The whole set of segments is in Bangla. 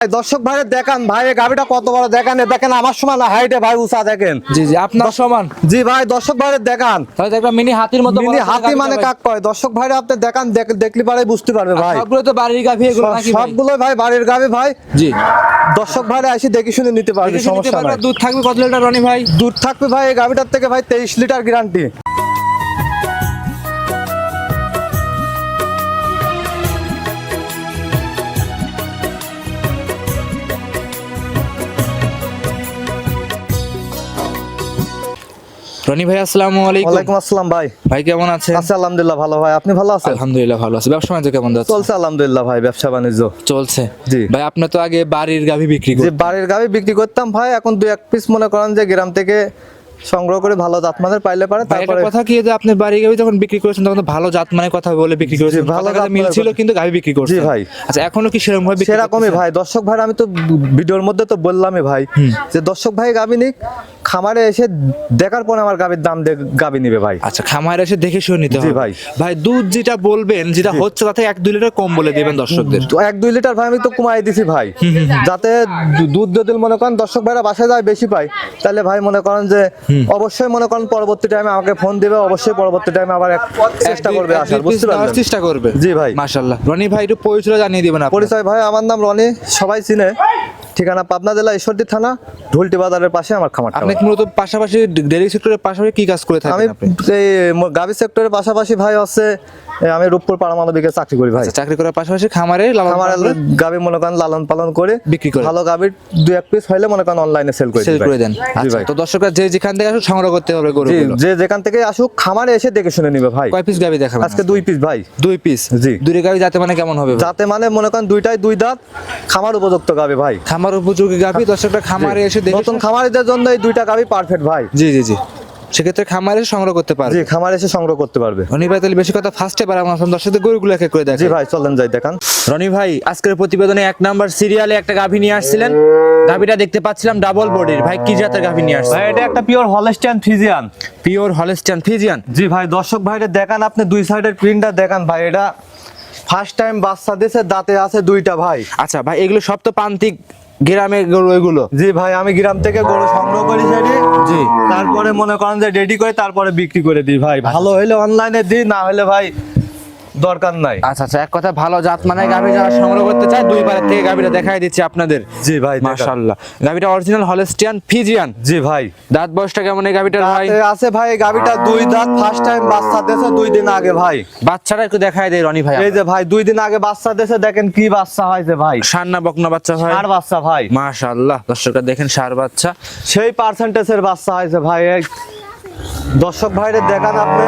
দর্শক ভাই দেখান। ভাই গাভিটা কত বড় দেখান। দেখেন আমার সমান হাইটে ভাই উঁচা দেখেন। জি জি আপনার সমান। জি ভাই দর্শক ভাই দেখান। মিনি হাতির মতো মিনি হাতি মানে কাক কয়? দর্শক ভাই আপনি দেখান দেখ- দেখলি পারে বুঝতে পারবে ভাই। সবগুলো তো বাড়ির গাভী এগুলো নাকি সবগুলো ভাই বাড়ির গাভি ভাই। জি। দর্শক ভাইরা এসে দেখে শুনে নিতে পারবে সমস্যা নাই। দুধ থাকবে কত লিটার রনি ভাই? দুধ থাকবে ভাই এই গাভিটার থেকে ভাই তেইশ লিটার গ্যারান্টি রনি ভাই আসসালামু আলাইকুম। ওয়ালাইকুম আসসালাম ভাই। ভাই কেমন আছেন? আছি আলহামদুলিল্লাহ ভালো ভাই। আপনি ভালো আছেন? আলহামদুলিল্লাহ ভালো আছি। ব্যবসা বাণিজ্য কেমন যাচ্ছে? চলছে আলহামদুলিল্লাহ ভাই ব্যবসা বাণিজ্য। চলছে। জি। ভাই আপনি তো আগে বাড়ির গাভী বিক্রি যে করতেন। বাড়ির গাভি বিক্রি করতাম ভাই এখন দুই এক পিস মনে করেন যে গ্রাম থেকে সংগ্রহ করে ভালো জাতমানের পাইলে পারে তারপরে কথা কি যে আপনি বাড়ি গাভী যখন বিক্রি করেছেন তখন ভালো জাত মানে কথা বলে বিক্রি করেছেন। ভালো ভালো জাত মিল ছিল কিন্তু গাভী বিক্রি করছেন। জি ভাই। আচ্ছা এখনও কি সেরকম ভাবে বিক্রি সেরকমই ভাই। দর্শক ভাই আমি তো ভিডিওর মধ্যে তো বললামই ভাই যে দর্শক ভাই গাবি নিক খামারে এসে দেখার পরে আমার গাবির দাম দিয়ে গাবি নিবে ভাই। আচ্ছা খামারে এসে দেখে শুনে নিতে জি হবে। ভাই। ভাই দুধ যেটা বলবেন যেটা হচ্ছে তাতে এক দুই লিটার কম বলে দিবেন দর্শকদের। তো এক দুই লিটার ভাই আমি তো কমাই দিছি ভাই। যাতে দুধ যদি মনে করেন দর্শক ভাইরা বাসায় যায় বেশি পাই তাহলে ভাই মনে করেন যে অবশ্যই মনে করেন পরবর্তী টাইমে আমাকে ফোন দিবে অবশ্যই পরবর্তী টাইমে আবার চেষ্টা করবে আসার বুঝতে পারলেন? চেষ্টা করবে। জি ভাই। মাশাআল্লাহ। রনি ভাই একটু পরিচয় জানিয়ে দিবেন আপনি পরিচয় ভাই আমার নাম রনি সবাই চিনে। ঠিকানা পাবনা জেলা ঈশ্বরদী থানা ঢুলটি বাজারের পাশে আমার খামারটা আপনি মূলত পাশাপাশি ডেইরি সেক্টরের পাশাপাশি কি কাজ করে থাকেন আপনি? এই ম- গাভী সেক্টরের পাশাপাশি ভাই এ, আমি রূপপুর পারমাণবিকে চাকরি করি ভাই। আচ্ছা, চাকরি করার পাশাপাশি খামারে লালন আমার পালন করে মনে করেন লালন পালন করে বিক্রি করে। ভালো গাভীর দুই এক পিস হইলে মনে করেন অনলাইনে সেল করে সেল। করে দেন। আচ্ছা, তো দর্শকরা যে যেখান থেকে আসুক সংগ্রহ করতে হবে গরুগুলো। যে যেখান থেকে আসুক খামারে এসে দেখে শুনে নিবে ভাই। কয় পিস গাবি দেখাবেন আজকে দুই পিস ভাই। দুই পিস জি। দুই গাবি যাতে মানে কেমন হবে? যাতে মানে মনে করেন দুইটাই দুই দাঁত খামার উপযুক্ত গাভী ভাই। খামার উপযোগী গাবি দর্শকরা খামারে এসে দেখে নতুন খামারিদের জন্য এই দুইটা গাভী পারফেক্ট ভাই। জি জি জি। সেক্ষেত্রে খামারে এসে সংগ্রহ করতে পারবে। জি খামারে এসে সংগ্রহ করতে পারবে। রনি ভাই তাহলে বেশি কথা ফার্স্টে পারে আমার দর্শকদের গরুগুলো এক এক করে জি ভাই চলেন যাই দেখান। রনি ভাই আজকের প্রতিবেদনে এক নাম্বার সিরিয়ালে একটা গাভী নিয়ে আসছিলেন। গাভীটা দেখতে পাচ্ছিলাম ডাবল বডির ভাই কি জাতের গাভী নিয়ে আসছে ভাই এটা একটা pure Holstein Friesian pure Holstein Friesian জি ভাই দর্শক ভাইরে দেখান আপনি দুই সাইডের প্রিন্টটা দেখান ভাই এটা ফার্স্ট টাইম বাচ্চা দিয়েছে দাঁতে আছে দুইটা ভাই। আচ্ছা ভাই এগুলো সব তো প্রান্তিক গ্রামের গরু এগুলো? জি ভাই আমি গ্রাম থেকে গরু সংগ্রহ করি সেটি। জি। তারপরে মনে করেন যে রেডি করে তারপরে বিক্রি করে দিই ভাই। ভালো হইলে অনলাইনে দিই না হলে ভাই দরকার নাই। আচ্ছা আচ্ছা এক কথা ভালো জাত মানে গাভী যারা সংগ্রহ করতে চায় দুই পারের থেকে গাভীটা দেখাই দিচ্ছি আপনাদের। জি ভাই। মাশাআল্লাহ। গাভীটা অরিজিনাল হলস্টিয়ান ফিজিয়ান জি ভাই। দাঁত বয়সটা কেমন এই গাভীটার ভাই? আছে ভাই এই গাবিটা দুই দাঁত ফার্স্ট টাইম বাচ্চা দিয়েছে দুই দিন আগে ভাই। বাচ্চাটা একটু দেখাই দেয় রনি ভাই এই যে ভাই দুই দিন আগে বাচ্চা দিয়েছে দেখেন কি বাচ্চা হয়েছে ভাই। সান্না বকনা বাচ্চা ভাই। আর বাচ্চা ভাই। মাশাআল্লাহ দর্শকরা দেখেন সার বাচ্চা। সেই পার্সেন্টেজের বাচ্চা হয়েছে ভাই দর্শক ভাইরে দেখান আপনি।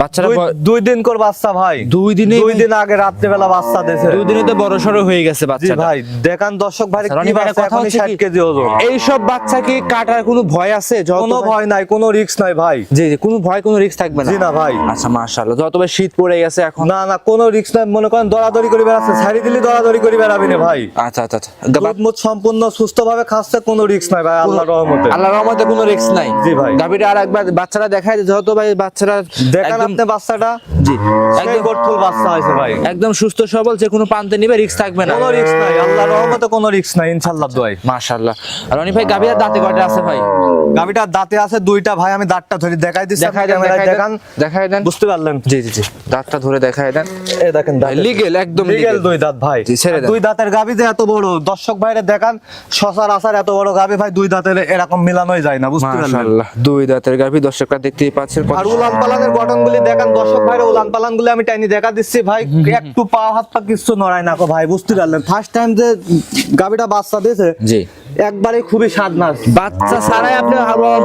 বাচ্চারা দুই- দিন কর বাচ্চা ভাই। দুই দিনে- দুই দিন আগে রাত্রেবেলা বাচ্চা দিয়েছে দুই দিনে তো বড় সড়ো হয়ে গেছে জি ভাই দেখান দর্শক ভাই আচ্ছা, কি বাচ্চা কথা 60 কেজি ওজন? এইসব বাচ্চা কি কাটার কোনো ভয় আছে? কোনো ভয় নাই কোনো রিস্ক নাই ভাই। জি জি কোনো ভয় কোনো রিস্ক থাকবে না। জি না ভাই। আচ্ছা মাশাআল্লাহ যত ভাই শীত পড়ে গেছে এখন। না না কোনো রিস্ক নাই মনে করেন দরাদরি করে বেড়াচ্ছে ছাড়ি দিলি দরাদরি করে বেড়াবি না ভাই। আচ্ছা আচ্ছা আচ্ছা দুধ মুধ সম্পূর্ণ সুস্থ ভাবে খাচ্ছে কোনো রিস্ক নাই ভাই আল্লাহর রহমতে। আল্লাহর রহমতে কোনো রিস্ক নাই। জি ভাই। গাভীটা আর একবার বাচ্চারা দেখায় যে যত ভাই বাচ্চারা দেখান আপনি বাচ্চাটা জি একদম গোটফুল বাচ্চা হয়েছে ভাই। একদম সুস্থ সবল যে কোনো প্রান্তে নিবে রিস্ক থাকবে না। কোনো রিস্ক নাই আল্লাহর রহমতে কোনো রিস্ক নাই ইনশাআল্লাহ দোয়াই। মাশাআল্লাহ। রনি ভাই দাঁতে কয়টা আছে ভাই? গাবিটার দাঁতে আছে দুইটা ভাই আমি দাঁতটা ধরে দেখাই দিচ্ছি দেখাই দেন দেখান। দেখাই দেন। বুঝতে পারলেন? জি জি জি দাঁতটা ধরে দেখাই দেন। এই দেখেন দাঁত লিগেল একদম লিগেল দুই দাঁত ভাই। ছেড়ে দেন। দুই দাঁতের গাবি যে এত বড় দর্শক ভাইরে দেখান শশার আসার এত বড় গাবি ভাই দুই দাঁতের এরকম মিলানোই যায় না বুঝতে পারলেন? মাশাআল্লাহ দুই দাঁতের গাভী দর্শকরা দেখতেই পাচ্ছেন। আর উলান পালানের গঠন গুলি দেখান দর্শক ভাইরে উলান পালান গুলি আমি টাইনি দেখা দিচ্ছি ভাই একটু পা হাত পা কিছু নড়ায় না ভাই বুঝতে পারলেন? ফার্স্ট টাইম যে গাবিটা বাচ্চা দিয়েছে জি। একবারে খুবই স্বাদ না বাচ্চা ছাড়াই আপনি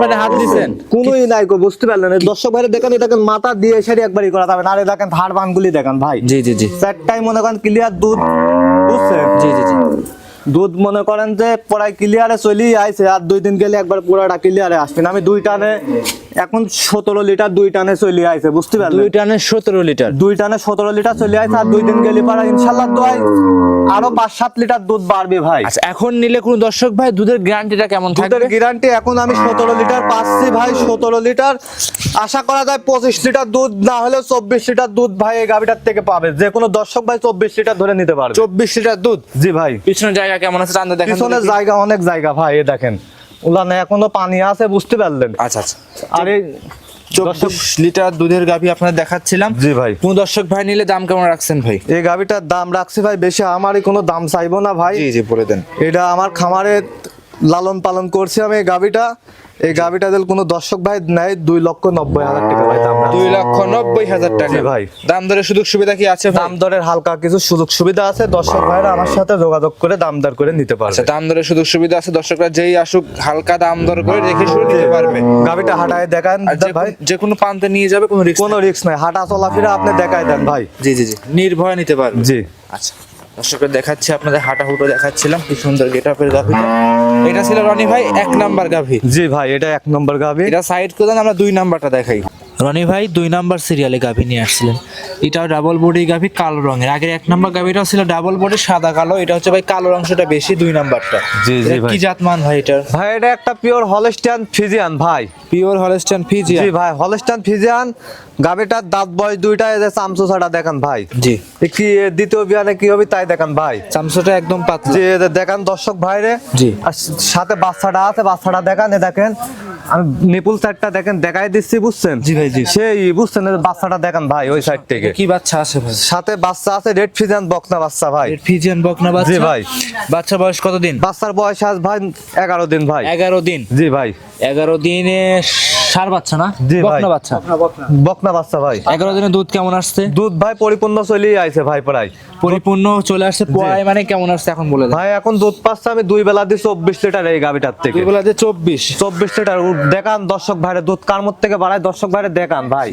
মানে হাত দিছেন? কোনোই নাই কো বুঝতে পারলেন? দর্শক ভাইরে দেখেন এটা মাথা দিয়ে সারি একবারই করা যাবে না। আর দেখেন ধার বানগুলি দেখেন ভাই। জি জি জি। চারটাই মনে করেন ক্লিয়ার দুধ বুঝছেন? জি জি জি। দুধ মনে করেন যে প্রায় ক্লিয়ারে চলেই আইছে আর দুই দিন গেলে একবার পুরাটা ক্লিয়ারে আসবেন আমি দুই টানে এখন সতেরো লিটার দুই টানে চলে আইছে বুঝতে পারলেন? দুই টানে সতেরো লিটার। দুই টানে সতেরো লিটার চলে আইছে আর দুই দিন গেলে পারা ইনশাল্লাহ দোয়াই আরও পাঁচ সাত লিটার দুধ বাড়বে ভাই। আচ্ছা এখন নিলে কোন দর্শক ভাই দুধের গ্যারান্টিটা কেমন দুধের গ্যারান্টি এখন আমি সতেরো লিটার পাচ্ছি ভাই সতেরো লিটার। আশা করা যায় পঁচিশ লিটার দুধ না হলে চব্বিশ লিটার দুধ ভাই এই গাভিটার থেকে পাবে। যে কোনো দর্শক ভাই চব্বিশ লিটার ধরে নিতে পারবে। চব্বিশ লিটার দুধ? জি ভাই। পিছনে জায়গা কেমন আছে টানতে দেখেন পিছনে জায়গা অনেক জায়গা ভাই দেখেন। উলানে এখনও পানি আছে বুঝতে পারলেন। আচ্ছা আচ্ছা। আরে চব্বিশ লিটার দুধের গাভী আপনার দেখাচ্ছিলাম। জি ভাই। কোন দর্শক ভাই নিলে দাম কেমন রাখছেন ভাই? এই গাভীটার দাম রাখছি ভাই বেশি আমারই কোনো দাম চাইব না ভাই। জি জি বলে দেন। এটা আমার খামারে লালন পালন করছি আমি এই গাভিটা। এই গাভিটা দিল কোনো দর্শক ভাই নেয় দুই লক্ষ নব্বই হাজার টাকা। ভাই দাম দুই লক্ষ নব্বই হাজার টাকা। ভাই। দাম দরের সুযোগ সুবিধা কি আছে দাম দরের হালকা কিছু সুযোগ সুবিধা আছে। দর্শক ভাইরা আমার সাথে যোগাযোগ করে দাম দর করে নিতে পারবে। আচ্ছা দাম দরের সুযোগ সুবিধা আছে। দর্শকরা যেই আসুক হালকা দাম দর করে রেখে শুরু নিতে পারবে। গাভিটা হাঁটায় দেখান ভাই। যে কোনো প্রান্তে নিয়ে যাবে কোনো রিস্ক কোনো রিস্ক নাই। হাঁটা চলাফেরা আপনি দেখায় দেন ভাই। জি জি জি। নির্ভয় নিতে পারবে। জি। আচ্ছা। দর্শকরা দেখাচ্ছি আপনাদের হাঁটা হুটো দেখাচ্ছিলাম কি সুন্দর গেট আপের গাভি। এটা ছিল রনি ভাই এক নাম্বার গাভি। জি ভাই এটা এক নম্বর গাভি। এটা সাইড করে দেন আমরা দুই নাম্বারটা দেখাই। রনি ভাই দুই নাম্বার সিরিয়ালে গাভি নিয়ে আসছিলেন। এটাও ডাবল বডি গাভি কালো রঙের। আগের এক নাম্বার গাভিটাও ছিল ডাবল বডি সাদা কালো। এটা হচ্ছে ভাই কালো অংশটা বেশি দুই নাম্বারটা। জি, জি ভাই। কি জাতমান ভাই এটার? ভাই এটা একটা পিওর হলস্টিয়ান ফিজিয়ান ভাই। পিওর হলস্টাইন ফিজিয়া জি ভাই হলস্টাইন ফিজিয়ান গাভিটার দাঁত বয়স দুইটা এই যে চামচু ছাড়া দেখান ভাই। জি। কি দ্বিতীয় বিয়ানে কি হবে তাই দেখান ভাই। চামচটা একদম পাতলা। যে দেখান দর্শক ভাইরে জি। আর সাথে বাচ্চাটা আছে বাচ্চাটা দেখান এ দেখেন আমি নিপুল সাইডটা দেখেন দেখাই দিচ্ছি বুঝছেন? জি ভাই, জি। সেই বুঝছেন বাচ্চাটা দেখেন ভাই ওই সাইড থেকে। কি বাচ্চা আছে ভাই? সাথে বাচ্চা আছে রেড ফিজিয়ান বকনা বাচ্চা ভাই। ফিজিয়ান বকনা বাচ্চা। জি ভাই। বাচ্চা বয়স কতদিন? বাচ্চার বয়স আজ ভাই এগারো দিন ভাই। এগারো দিন। জি ভাই। এগারো দিনে সার বাচ্চা না? জি বকনা বাচ্চা? বকনা বাচ্চা ভাই। এগারো দিনে দুধ কেমন আসছে? দুধ ভাই পরিপূর্ণ চলেই আইছে ভাই প্রায়। পরিপূর্ণ চলে আসছে পোয়ায় মানে কেমন আসছে এখন বলে ভাই এখন দুধ পাচ্ছে আমি দুই বেলা দিয়ে চব্বিশ লিটার এই গাভিটার থেকে। দুই বেলা দিয়ে চব্বিশ? চব্বিশ লিটার দেখান দর্শক ভাইরে দুধ কার মধ্যে থেকে বাড়ায়? দর্শক ভাইরে দেখান ভাই।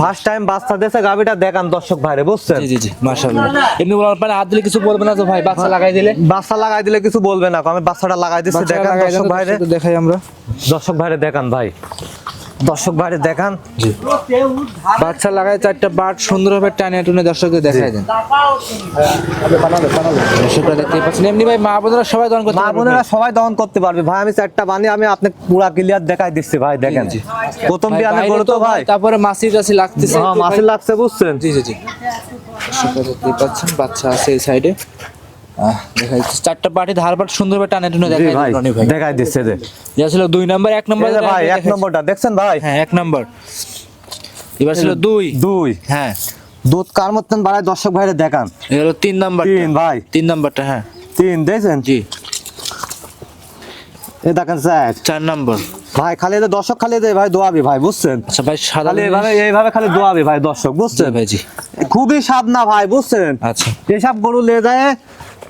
ফার্স্ট টাইম বাচ্চা দেশে গাভিটা দেখান দর্শক ভাইরে বুঝছেন? জি জি মাশাআল্লাহ। এমনি বলার পরে হাত দিলে কিছু বলবে না তো ভাই? বাচ্চা লাগাই দিলে? বাচ্চা লাগাই দিলে কিছু বলবে না আমি বাচ্চাটা লাগাই দিছি দেখান দর্শক ভাইরে। দেখাই আমরা। দর্শক ভাইরে দেখান ভাই। দর্শক ভাইরে দেখান। বাচ্চা লাগায় চারটা বাট সুন্দরভাবে টানে টুনে দর্শকদের দেখাই দেন। দর্শকরা দেখতে পাচ্ছেন। এমনি ভাই মা বোনেরা সবাই দন করতে মা পারবে বোনেরা সবাই দহন করতে পারবে। ভাই আমি চারটা বানিয়ে আমি আপনি পুরা ক্লিয়ার দেখাই দিচ্ছি ভাই দেখেন। প্রথম ভাই, বিয়ানে বাইরে গরু তো ভাই। তারপরে মাসি টাসি লাগতেছে। মাসি লাগছে বুঝছেন? জি জি জি। দেখতে পাচ্ছেন বাচ্চা আছে এই সাইডে চারটা সুন্দরভাবে টানে টুনে দেখাই ভাই রনি ভাই। দেখাই দিচ্ছে যে। যা ছিল দুই নাম্বার এক নাম্বার ভাই এক নম্বরটা দেখছেন ভাই? হ্যাঁ এক নাম্বার। এবার ছিল দুই। দুই। হ্যাঁ। দুধ কার মতন বাড়ায়? দর্শক ভাইরে দেখান। এ হলো তিন নাম্বার তিন ভাই। তিন নাম্বারটা হ্যাঁ। তিন দেখছেন? জি। এ দেখেন স্যার। চার নাম্বার। ভাই খালি এদের দর্শক খালি এদের ভাই দোয়াবি ভাই বুঝছেন? আচ্ছা ভাই সাদা এইভাবে এইভাবে খালি দোয়াবি ভাই দর্শক বুঝছেন? ভাই জি। খুবই স্বাদ না ভাই বুঝছেন? আচ্ছা। এসব গরু লে যায়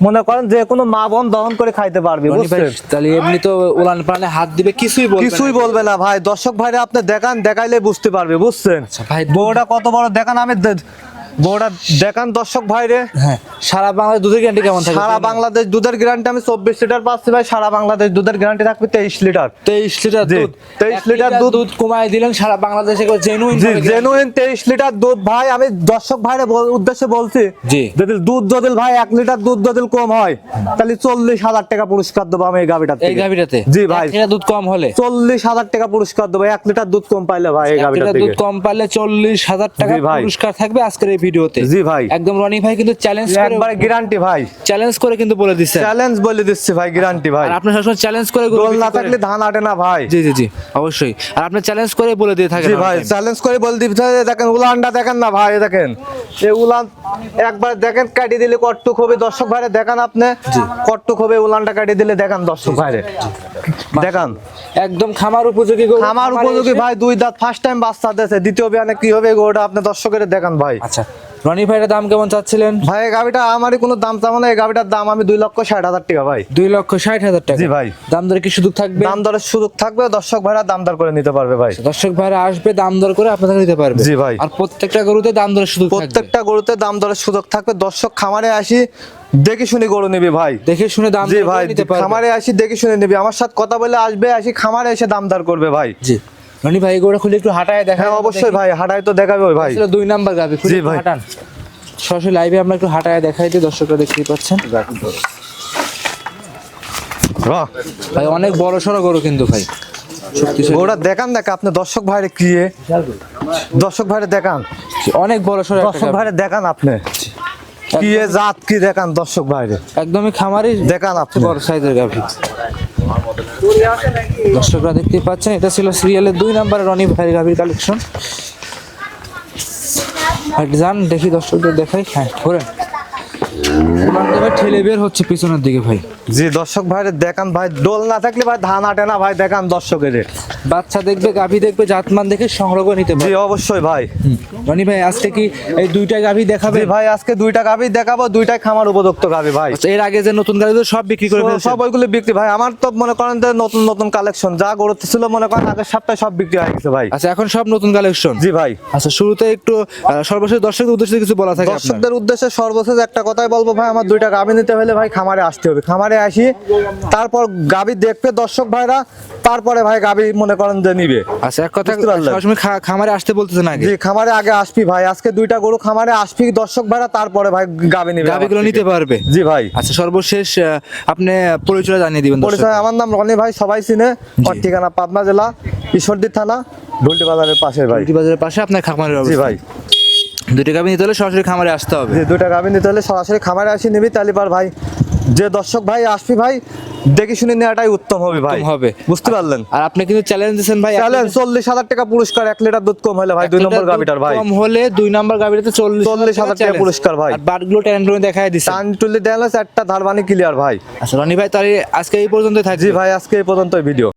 মনে করেন যে কোনো মা বোন দহন করে খাইতে পারবে বুঝছেন? তাহলে এমনি তো উলান প্রাণে হাত দিবে কিছুই বলবে কিছুই বলবে না ভাই। দর্শক ভাইরে আপনি দেখান দেখাইলে বুঝতে পারবে বুঝছেন? আচ্ছা ভাই বউটা কত বড় দেখান আমি বউটা দেখান দর্শক ভাইরে। হ্যাঁ। সারা বাংলাদেশ দুধের গ্যারান্টি কেমন থাকে সারা বাংলাদেশ দুধের গ্যারান্টি আমি চব্বিশ লিটার পাচ্ছি ভাই। সারা বাংলাদেশ দুধের গ্যারান্টি থাকবে তেইশ লিটার তেইশ লিটার দুধ। 23 এক লিটার দুধ। দুধ কমায় দিলেন সারা বাংলাদেশে জেনুইন জেনুইন তেইশ লিটার দুধ ভাই। আমি দর্শক ভাইরে উদ্দেশ্যে বলছি। যদি দুধ যদি ভাই এক লিটার দুধ যদি কম হয় তাহলে চল্লিশ হাজার টাকা পুরস্কার দেবো আমি এই গাভিটার এই গাভিটাতে? জি ভাই। দুধ কম হলে? চল্লিশ হাজার টাকা পুরস্কার দেবো। এক লিটার দুধ কম পাইলে ভাই এই থেকে দুধ কম পাইলে চল্লিশ হাজার টাকা পুরস্কার থাকবে আজকের এই ভিডিওতে। জি ভাই। একদম রনি ভাই কিন্তু চ্যালেঞ্জ করে একবারে গ্যারান্টি ভাই। চ্যালেঞ্জ করে কিন্তু বলে দিচ্ছে। চ্যালেঞ্জ বলে দিচ্ছি ভাই গ্যারান্টি ভাই। আর আপনি সবসময় চ্যালেঞ্জ করে বিক্রি না থাকলে ধান আটে না ভাই। জি জি জি অবশ্যই। আর আপনি চ্যালেঞ্জ করে বলে দিয়ে থাকেন জি ভাই চ্যালেঞ্জ করে বলে দিতে দেখেন উলানটা দেখেন না ভাই দেখেন। এই উলান একবার দেখেন কাটি দিলে কট্টুক হবে। দর্শক ভাইরে দেখান আপনি। কট্টুক হবে উলানটা কাটি দিলে দেখান দর্শক ভাইরে। দেখান। একদম খামার উপযোগী আমার উপযোগী ভাই দুই দাঁত ফার্স্ট টাইম বাচ্চা দিয়েছে দ্বিতীয় বিয়ানে কি হবে গোটা আপনি দর্শকের দেখান ভাই। আচ্ছা। রনি ভাইয়ের দাম কেমন চাচ্ছিলেন? ভাই এই গাভিটা আমারই কোনো দাম চাবো না এই গাভিটার দাম আমি দুই লক্ষ ষাট হাজার টাকা ভাই। দুই লক্ষ ষাট হাজার টাকা। জি ভাই। দাম দরে কি সুযোগ থাকবে? দাম দরের সুযোগ থাকবে দর্শক ভাইরা দাম দর করে নিতে পারবে ভাই। দর্শক ভাইরা আসবে দাম দর করে আপনাদের নিতে পারবে। জি ভাই। আর প্রত্যেকটা গরুতে দাম দরের সুযোগ প্রত্যেকটা গরুতে দাম দরের সুযোগ থাকবে। দর্শক খামারে আসি দেখে শুনি গরু নিবি ভাই। দেখে শুনে দাম জি ভাই খামারে আসি দেখে শুনে নিবি। আমার সাথে কথা বলে আসবে আসি খামারে এসে দাম দর করবে ভাই। জি। রনি ভাই এগুলো খুলে একটু হাঁটায় দেখা হ্যাঁ অবশ্যই ভাই হাটাই তো দেখাবে ওই ভাই। দুই নাম্বার গাবি খুলে। হাঁটান। সরাসরি লাইভে আমরা একটু হাঁটায় দেখাই দিই দর্শকরা দেখতেই পাচ্ছেন। ভাই অনেক বড় সড়ো গরু কিন্তু ভাই। শক্তিশালী। দেখান দেখ আপনি দর্শক ভাইরে কি? দর্শক ভাইরে দেখান। অনেক বড় সড়ো দর্শক ভাইরে দেখান আপনি। কি জাত কি দেখান দর্শক ভাইরে। একদমই খামারি দেখান আপনি। বড় সাইজের গাভী দর্শকরা দেখতে পাচ্ছেন, এটা ছিল সিরিয়ালের দুই নাম্বার রনি ভাইয়ের গাভীর কালেকশন যান, দেখি দর্শকদের দেখাই। হ্যাঁ ঘোরেন ঠেলে বের হচ্ছে পিছনের দিকে ভাই। জি, দর্শক ভাইরে দেখান ভাই ডোল না থাকলে ভাই ধান আটে না ভাই, দেখান দর্শকের। বাচ্চা দেখবে গাভী দেখবে জাতমান দেখে সংগ্রহ করে নিতে জি অবশ্যই ভাই। রনি ভাই আজকে কি এই দুইটা গাভী দেখাবে? ভাই আজকে দুইটা গাভী দেখাবো দুইটাই খামার উপযুক্ত গাভি ভাই। আচ্ছা, এর আগে যে নতুন গাড়ি সব বিক্রি করে সব ওইগুলো বিক্রি ভাই আমার তো মনে করেন যে নতুন নতুন কালেকশন যা গড়তে ছিল মনে করেন আগের সপ্তাহে সব বিক্রি হয়ে গেছে ভাই। আচ্ছা এখন সব নতুন কালেকশন জি ভাই। আচ্ছা শুরুতে একটু সর্বশেষ দর্শকদের উদ্দেশ্যে কিছু বলা থাকে দর্শকদের উদ্দেশ্যে সর্বশেষ একটা কথাই বলব ভাই আমার দুইটা গাভী নিতে হলে ভাই খামারে আসতে হবে। খামারে আসি তারপর গাভি দেখবে দর্শক ভাইরা তারপরে ভাই গাভী মনে করেন যে নিবে। আচ্ছা এক কথা সবসময় খামারে আসতে বলতেছেন আগে? জি খামারে আগে আসবি ভাই। আজকে দুইটা গরু খামারে আসবি দর্শক ভাইরা তারপরে ভাই গাভি নিবে থেকে। নিতে পারবে? জি ভাই। আচ্ছা সর্বশেষ আপনি পরিচয় জানিয়ে দিবেন পরিচয় আমার নাম রনি ভাই সবাই চিনে। আমার ঠিকানা পাবনা জেলা ঈশ্বরদী থানা ঢুলটি বাজারের পাশে ভাই। বাজারের পাশে আপনার খামারের জি ভাই। দুটি গাভি নিতে হলে সরাসরি খামারে আসতে হবে। দুইটা গাভি নিতে হলে সরাসরি খামারে আসি নিবি তাহলে পার ভাই। যে দর্শক ভাই আসবি ভাই দেখে শুনে নেওয়াটাই উত্তম হবে ভাই। হবে। বুঝতে পারলেন? আর আপনি কিন্তু চ্যালেঞ্জ দিয়েছেন ভাই। চ্যালেঞ্জ চল্লিশ হাজার টাকা পুরস্কার এক লিটার দুধ কম হলে ভাই দুই নম্বর গাভিটার ভাই। কম হলে দুই নম্বর গাভিটাতে চল্লিশ চল্লিশ হাজার টাকা পুরস্কার ভাই। আর বারগুলো ট্যান করে দেখায় দিচ্ছে টান দেখালে চারটা ধারবানি ক্লিয়ার ভাই। আচ্ছা রনি ভাই তাহলে আজকে এই পর্যন্তই থাকি ভাই আজকে এই পর্যন্তই ভিডিও